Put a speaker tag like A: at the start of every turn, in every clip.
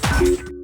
A: Tá.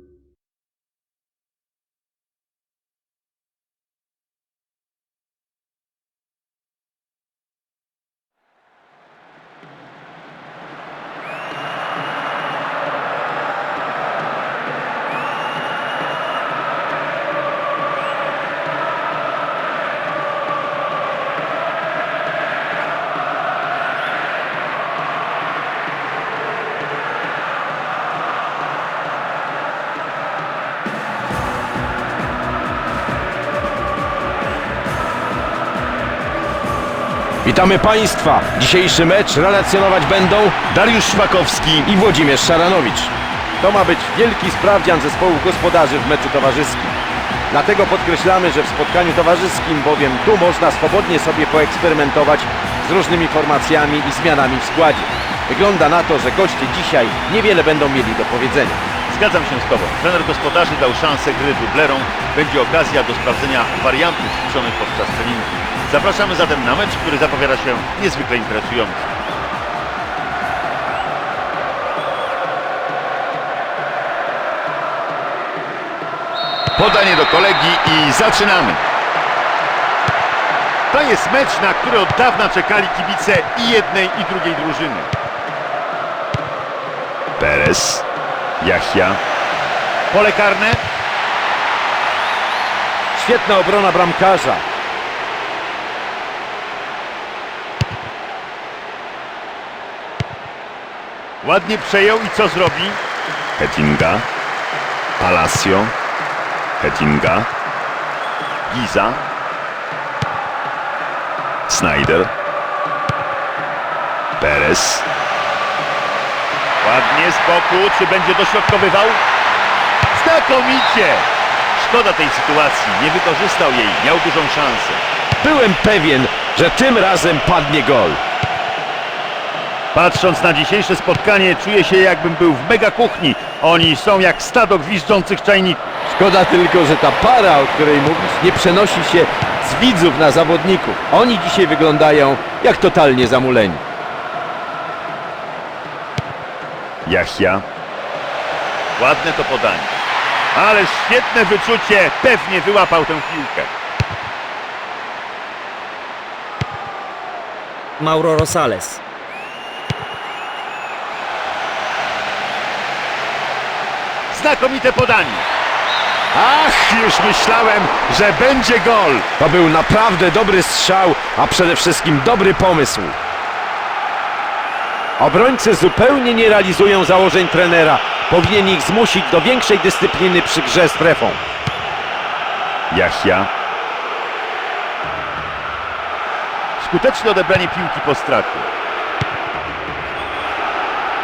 A: Witamy Państwa! Dzisiejszy mecz relacjonować będą Dariusz Szmakowski i Włodzimierz Szaranowicz. To ma być wielki sprawdzian zespołów gospodarzy w meczu towarzyskim. Dlatego podkreślamy, że w spotkaniu towarzyskim, bowiem tu można swobodnie sobie poeksperymentować z różnymi formacjami i zmianami w składzie. Wygląda na to, że goście dzisiaj niewiele będą mieli do powiedzenia.
B: Zgadzam się z Tobą. Trener gospodarzy dał szansę gry dublerom. Będzie okazja do sprawdzenia wariantów ćwiczonych podczas treningu. Zapraszamy zatem na mecz, który zapowiada się niezwykle interesujący. Podanie do kolegi i zaczynamy. To jest mecz, na który od dawna czekali kibice i jednej i drugiej drużyny. Perez. Jachia. Pole karne.
A: Świetna obrona bramkarza.
B: Ładnie przejął i co zrobi? Hetinga. Palacio. Hetinga. Giza. Snyder. Perez. Ładnie z boku. Czy będzie dośrodkowywał? Znakomicie! Szkoda tej sytuacji. Nie wykorzystał jej. Miał dużą szansę.
A: Byłem pewien, że tym razem padnie gol.
B: Patrząc na dzisiejsze spotkanie, czuję się jakbym był w mega kuchni. Oni są jak stado gwizdzących czajników.
A: Szkoda tylko, że ta para, o której mówisz, nie przenosi się z widzów na zawodników. Oni dzisiaj wyglądają jak totalnie zamuleni.
B: Jachia. Ładne to podanie. Ale świetne wyczucie. Pewnie wyłapał tę piłkę.
C: Mauro Rosales.
B: Znakomite podanie. Ach, już myślałem, że będzie gol.
A: To był naprawdę dobry strzał, a przede wszystkim dobry pomysł. Obrońcy zupełnie nie realizują założeń trenera. Powinien ich zmusić do większej dyscypliny przy grze strefą.
B: Jachia. Skuteczne odebranie piłki po stracie.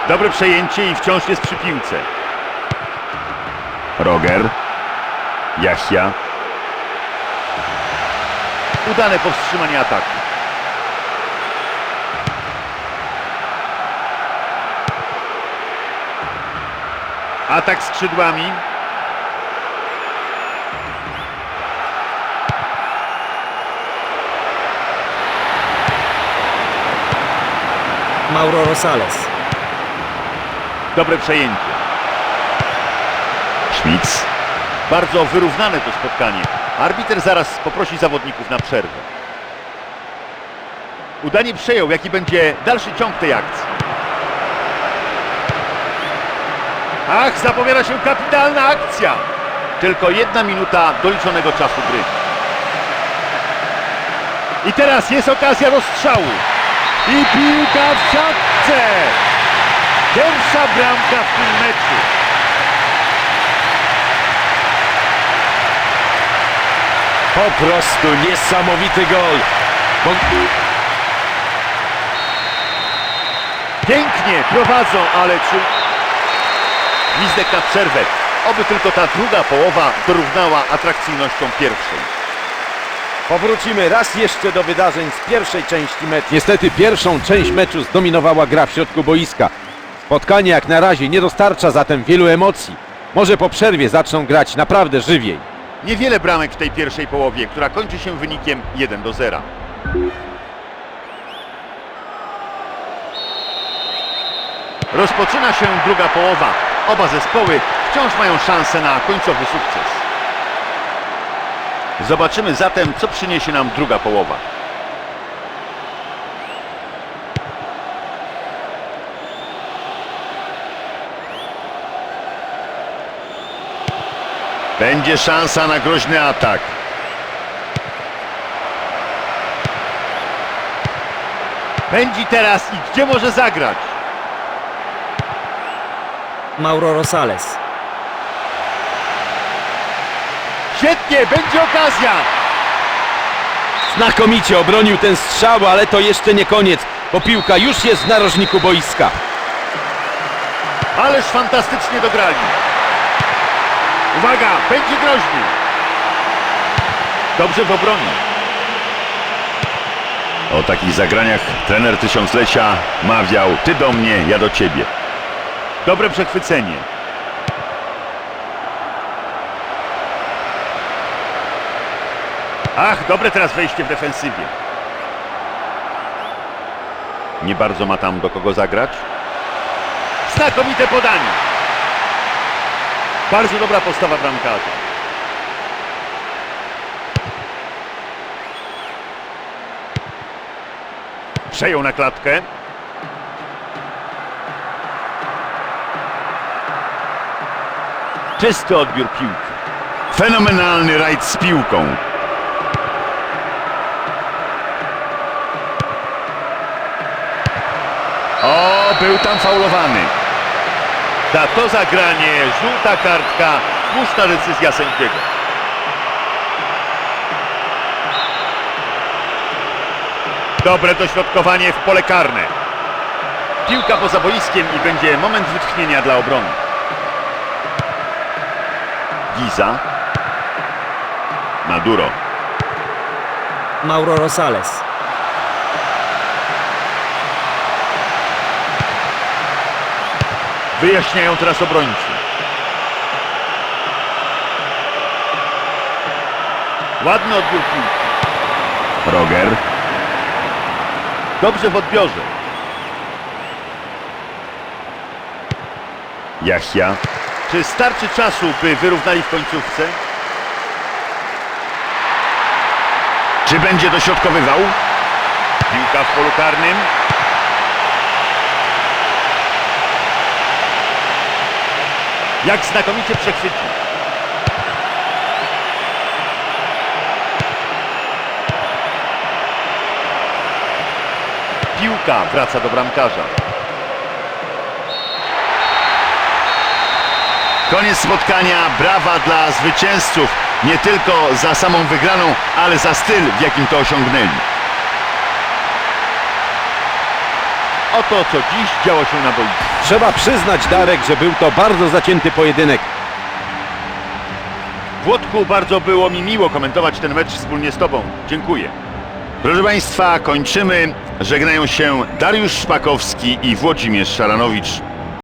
B: Dobre przejęcie i wciąż jest przy piłce. Roger. Jachia. Udane powstrzymanie ataku. Atak skrzydłami.
C: Mauro Rosales.
B: Dobre przejęcie. Bardzo wyrównane to spotkanie. Arbiter zaraz poprosi zawodników na przerwę. Udanie przejął, jaki będzie dalszy ciąg tej akcji. Ach, zapowiada się kapitalna akcja. Tylko jedna minuta doliczonego czasu gry. I teraz jest okazja do strzału. I piłka w siatce. Pierwsza bramka w tym meczu.
A: Po prostu niesamowity gol. Bo...
B: Pięknie prowadzą, ale czy... Gwizdek na przerwę. Oby tylko ta druga połowa dorównała atrakcyjnością pierwszej.
A: Powrócimy raz jeszcze do wydarzeń z pierwszej części meczu. Niestety pierwszą część meczu zdominowała gra w środku boiska. Spotkanie jak na razie nie dostarcza zatem wielu emocji. Może po przerwie zaczną grać naprawdę żywiej.
B: Niewiele bramek w tej pierwszej połowie, która kończy się wynikiem 1 do 0. Rozpoczyna się druga połowa. Oba zespoły wciąż mają szansę na końcowy sukces. Zobaczymy zatem, co przyniesie nam druga połowa. Będzie szansa na groźny atak. Pędzi teraz i gdzie może zagrać?
C: Mauro Rosales.
B: Świetnie, będzie okazja!
A: Znakomicie obronił ten strzał, ale to jeszcze nie koniec, bo piłka już jest w narożniku boiska.
B: Ależ fantastycznie dograli. Uwaga, będzie groźny. Dobrze w obronie. O takich zagraniach trener tysiąclecia mawiał ty do mnie, ja do ciebie. Dobre przechwycenie. Ach, dobre teraz wejście w defensywie. Nie bardzo ma tam do kogo zagrać. Znakomite podanie. Bardzo dobra postawa bramkarza. Przejął na klatkę. Czysty odbiór piłki. Fenomenalny rajd z piłką. O, był tam faulowany. Za to zagranie żółta kartka, słuszna decyzja sędziego. Dobre dośrodkowanie w pole karne. Piłka poza boiskiem i będzie moment wytchnienia dla obrony. Giza. Maduro.
C: Mauro Rosales.
B: Wyjaśniają teraz obrońcy. Ładny odbiór piłki. Roger. Dobrze w odbiorze. Jachia. Czy starczy czasu, by wyrównali w końcówce? Czy będzie dośrodkowywał? Piłka w polu karnym. Jak znakomicie przechwycił. Piłka wraca do bramkarza. Koniec spotkania. Brawa dla zwycięzców. Nie tylko za samą wygraną, ale za styl, w jakim to osiągnęli. Oto co dziś działo się na boisku.
A: Trzeba przyznać, Darek, że był to bardzo zacięty pojedynek.
B: Włodku, bardzo było mi miło komentować ten mecz wspólnie z Tobą. Dziękuję. Proszę Państwa, kończymy. Żegnają się Dariusz Szpakowski i Włodzimierz Szaranowicz.